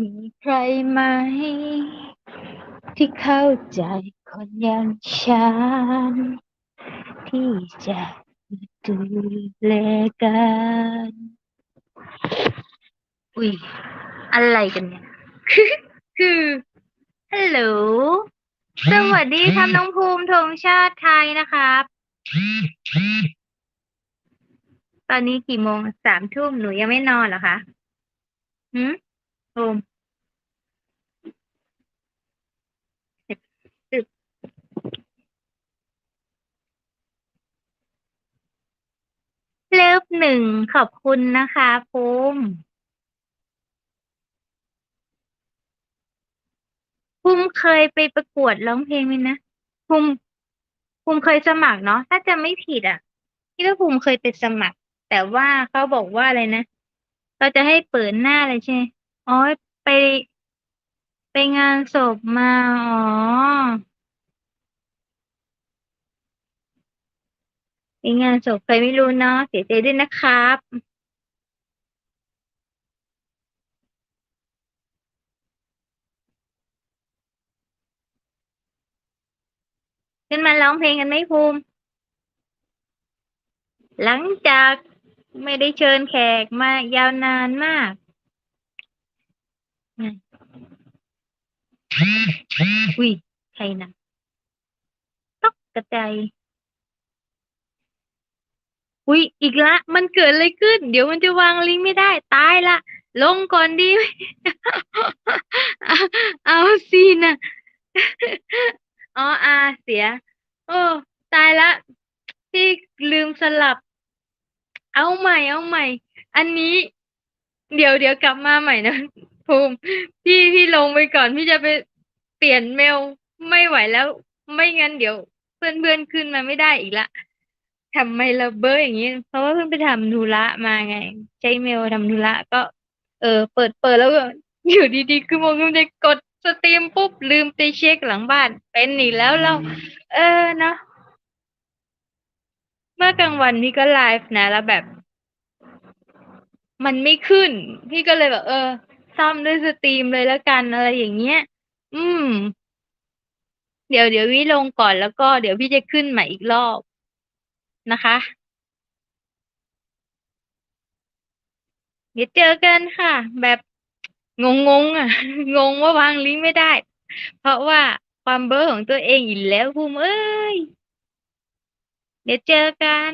มีใครไหม ที่เข้าใจคนอย่างฉัน ที่จะดูแลกัน อุ้ย อะไรกันเนี่ย คือฮัลโหล สวัสดีครับน้องภูมิธงชาติไทยนะครับ ตอนนี้กี่โมงสามทุ่มหนูยังไม่นอนเหรอคะหืม ภูมิตึบเลิฟหนึ่งขอบคุณนะคะภูมิภูมิเคยไปประกวดร้องเพลงไหมนะภูมิภูมิเคยสมัครเนาะถ้าจะไม่ผิดอะที่ว่าภูมิเคยไปสมัคร แต่ว่าเขาบอกว่าอะไรนะ เราจะให้เปิดหน้าเลยใช่ไหม อ๋อ ไป ไปงานศพมา อ๋อ ไปงานศพใครไม่รู้เนาะ เสียใจด้วยนะครับ ขึ้นมาร้องเพลงกันไหมภูมิ หลังจากไม่ได้เชิญแขกมายาวนานมาก อุ้ยใครนะตกกระจายอุ้ยอีกละ มันเกิดอะไรขึ้น เดี๋ยวมันจะวางลิงก์ไม่ได้ ตายละ ลงก่อนดี เอาเอาสินะอ๋ออาเสีย โอ้ ตายละพี่ลืมสลับ เอาใหม่ เอาใหม่ อันนี้ เดี๋ยวเดี๋ยวกลับมาใหม่นะ ภูมิพี่พี่ลงไปก่อนพี่จะไปเปลี่ยนเมลไม่ไหวแล้ว ไม่งั้นเดี๋ยวเพื่อนเพื่อนขึ้นมาไม่ได้อีกละทำไมเราเบอร์อย่างนี้ เพราะว่าเพิ่งไปทำธุระมาไง ใช้เมลทำธุระก็ เออ เปิดเปิดแล้วก็อยู่ดีๆคือมองจะกดสตรีมปุ๊บลืมไปเช็คหลังบ้านเป็นอีกแล้วเรา เออเนาะเมื่อกลางวันพี่ก็ไลฟ์นะแล้วแบบ มันไม่ขึ้น พี่ก็เลยแบบ เออ ซ่อมด้วยสตรีมเลยแล้วกันอะไรอย่างเงี้ย อืม เดี๋ยวเดี๋ยววิลงก่อนแล้วก็เดี๋ยวพี่จะขึ้นใหม่อีกรอบนะคะเดี๋ยวเจอกันค่ะ แบบงงงๆอะ งงว่าวางลิงก์ไม่ได้ เพราะว่าความเบอร์ของตัวเองอีกแล้วภูมิเอ้ย เดี๋ยวเจอกัน